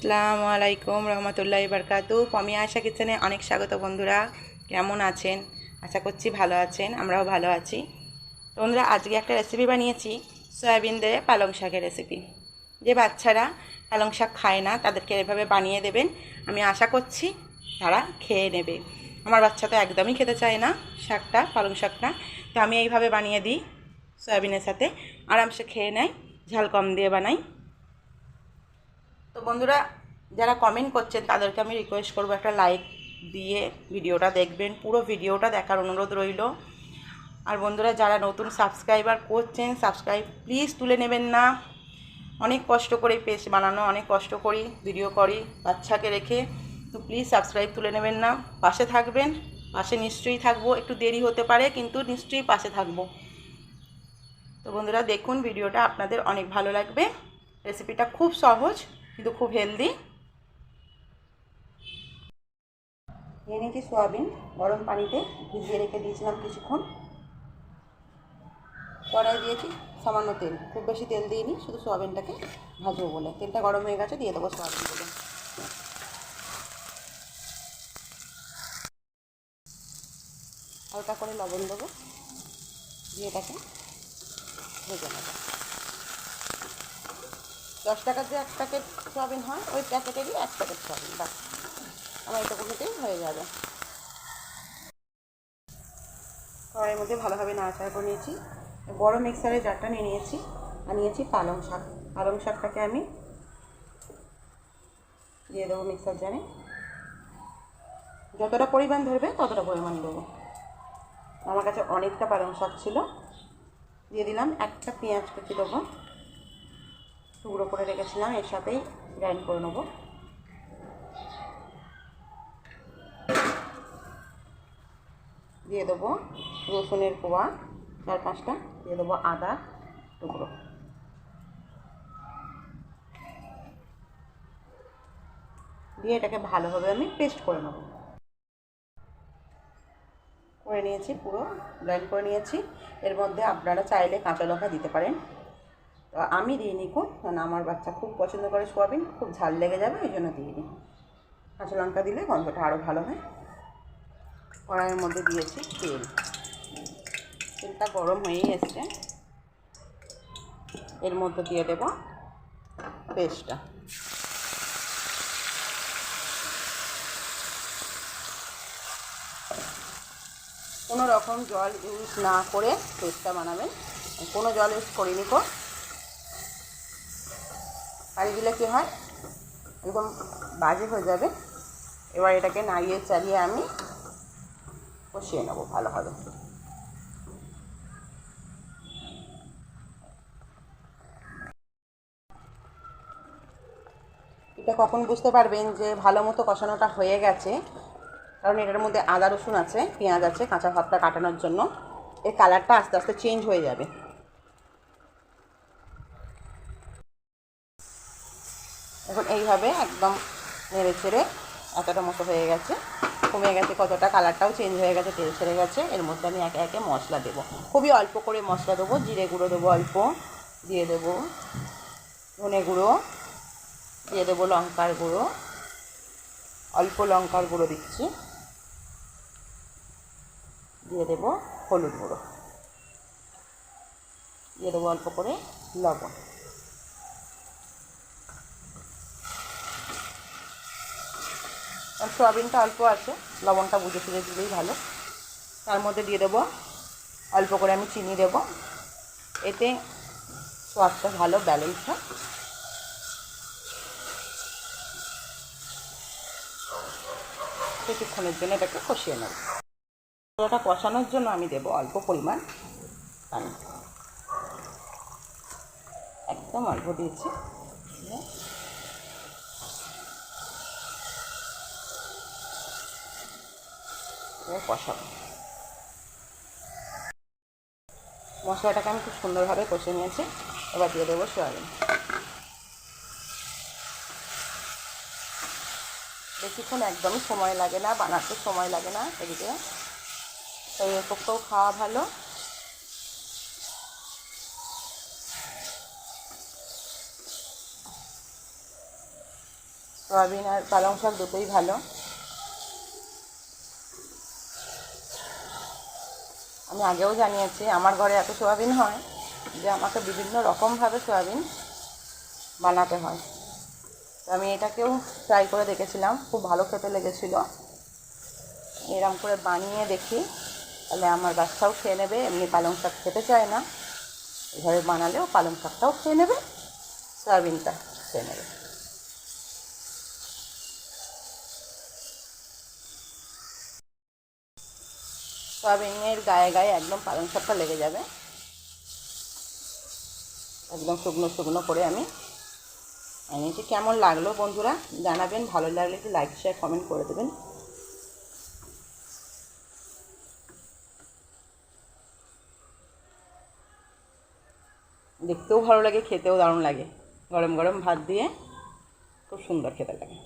আসসালামু আলাইকুম রহমতুল্লাহ বারকাতু। পমি আশা কিচেনে অনেক স্বাগত বন্ধুরা। কেমন আছেন? আশা করছি ভালো আছেন, আমরাও ভালো আছি। বন্ধুরা, আজকে একটা রেসিপি বানিয়েছি, সয়াবিন দিয়ে পালং শাকের রেসিপি যে বাচ্চারা পালং শাক খায় না, তাদেরকে এভাবে বানিয়ে দেবেন। আমি আশা করছি তারা খেয়ে নেবে। আমার বাচ্চা তো একদমই খেতে চায় না, শাকটা, পালং শাকটা। তো আমি এইভাবে বানিয়ে দিই, সয়াবিনের সাথে। আরামসে খেয়ে নেয়, ঝাল কম দিয়ে বানাই তো বন্ধুরা, যারা কমেন্ট করছেন, তাদেরকে আমি রিকোয়েস্ট করব একটা লাইক দিয়ে ভিডিওটা দেখবেন। পুরো ভিডিওটা দেখার অনুরোধ রইল। আর বন্ধুরা, যারা নতুন সাবস্ক্রাইবার করছেন সাবস্ক্রাইব প্লিজ তুলে নেবেন না। অনেক কষ্ট করে পেজ বানানো, অনেক কষ্ট করি ভিডিও করি, বাচ্চাকে রেখে। তো প্লিজ সাবস্ক্রাইব তুলে নেবেন না। পাশে থাকবেন, পাশে নিশ্চয়ই থাকব। একটু দেরি হতে পারে, কিন্তু নিশ্চয়ই পাশে থাকব। তো বন্ধুরা, দেখুন, ভিডিওটা আপনাদের অনেক ভালো লাগবে। রেসিপিটা খুব সহজ। কিন্তু খুব হেলদি নিয়ে নিয়েছি সোয়াবিন, গরম পানিতে ভিজিয়ে রেখে দিয়েছিলাম কিছুক্ষণ। কড়াই দিয়েছি সামান্য তেল। খুব বেশি তেল দিইনি, শুধু সোয়াবিনটাকে ভাজবো বলে। তেলটা গরম হয়ে গেছে, দিয়ে দেবো সোয়াবিনগুলো হালকা করে লবণ দেবো, দিয়ে এটাকে ভেজে নেব। দশ টাকার যে এক প্যাকেট সয়াবিন হয়, ওই প্যাকেটেরই এক প্যাকেট সয়াবিন, বাস। আমার এটুকুতেই হয়ে যাবে। কড়াইয়ের মধ্যে ভালোভাবে নাড়াচাড়া করে নিয়েছি। বড় মিক্সারের জারটা নিয়ে নিয়েছি, আর নিয়েছি পালং শাক। পালং শাকটাকে আমি দিয়ে দেবো মিক্সার জারে। যতটা পরিমাণ ধরবে, ততটা পরিমাণ দেবো। আমার কাছে অনেকটা পালং শাক ছিল। দিয়ে দিলাম একটা পেঁয়াজ কুচি দেবো। টুকরো করে রেখেছিলাম, এর সাথেই গ্রাইন্ড করে নেব। দিয়ে দেবো রসুনের কোয়া, চার পাঁচটা। দিয়ে দেবো আদা টুকরো। দিয়ে এটাকে ভালোভাবে আমি পেস্ট করে নেব। করে নিয়েছি পুরো গ্রাইন্ড করে নিয়েছি। এর মধ্যে আপনারা চাইলে কাঁচা লঙ্কা দিতে পারেন। তো আমি দিইনি খুব কারণ আমার বাচ্চা খুব পছন্দ করে সোয়াবিন, খুব ঝাল লেগে যাবে, ওই জন্য দিইনি কাঁচা লঙ্কা দিলে গন্ধটা আরও ভালো হয়। কড়াইয়ের মধ্যে দিয়েছি তেল। তেলটা গরম হয়েই এসছে। এর মধ্যে দিয়ে দেব পেস্টটা। কোনো রকম জল ইউজ না করে পেস্টটা বানাবেন। কোনো জল ইউজ করিনি কো। দিলে কী হয়? একদম বাজে হয়ে যাবে। এবার এটাকে নাড়িয়ে চালিয়ে আমি কষিয়ে নেব ভালোভাবে। এটা কখন বুঝতে পারবেন যে ভালো মতো কষানোটা হয়ে গেছে? কারণ এটার মধ্যে আদা রসুন আছে, পেঁয়াজ আছে, কাঁচা ভাতটা কাটানোর জন্য। এর কালারটা আস্তে আস্তে চেঞ্জ হয়ে যাবে। এখন এইভাবে একদম নেড়ে ছেড়ে এতটা মতো হয়ে গেছে। কমে গেছে কতটা, কালারটাও চেঞ্জ হয়ে গেছে, তেল ছেড়ে গেছে। এর মধ্যে আমি একে একে মশলা দেবো। খুবই অল্প করে মশলা দেবো, জিরে গুঁড়ো দেবো অল্প, দিয়ে দেবো ধনে গুঁড়ো, দিয়ে দেবো লঙ্কার গুঁড়ো, অল্প লঙ্কার গুঁড়ো দিচ্ছি। দিয়ে দেবো হলুদ গুঁড়ো। দিয়ে দেবো অল্প করে লবণ। সোয়াবিনটা অল্প আছে, লবণটা বুঝে ফিরে দিলেই ভালো। তার মধ্যে দিয়ে দেবো, অল্প করে আমি চিনি দেব। এতে স্বাদটা ভালো ব্যালেন্স হয়। কিছুক্ষণের জন্য এটাকে কষিয়ে নেব। ওটা কষানোর জন্য আমি দেব অল্প পরিমাণ পানি। একদম অল্প দিয়েছি। এবার কষাবো মশলাটাকে আমি খুব সুন্দরভাবে কষে নিয়েছি। এবার দিয়ে দেবো সয়াবিন। বেশিক্ষণ একদমই সময় লাগে না, বানাতে সময় লাগে না এদিকে। শরীরের পক্ষেও খাওয়া ভালো। সয়াবিন আর পালং শাক দুটোই ভালো। আমি আগেও জানিয়েছি, আমার ঘরে এত সয়াবিন হয় যে আমাকে বিভিন্ন রকমভাবে সয়াবিন বানাতে হয়। তো আমি এটাকেও ট্রাই করে দেখেছিলাম, খুব ভালো খেতে লেগেছিল। এরম করে বানিয়ে দেখি, তাহলে আমার বাচ্চাও খেয়ে নেবে, এমনি পালং শাক খেতে চায় না। এভাবে বানালেও পালং শাকটাও খেয়ে নেবে, সয়াবিনটা খেয়ে নেবে। সয়াবিনের গায়ে গায়ে একদম পালং শাকটা লেগে যাবে। একদম শুকনো শুকনো করে আমি এনেছি। কেমন লাগল বন্ধুরা জানাবেন। ভালো লাগলে একটু লাইক শেয়ার কমেন্ট করে দেবেন। দেখতেও ভালো লাগে, খেতেও দারুণ লাগে। গরম গরম ভাত দিয়ে খুব সুন্দর খেতে লাগে।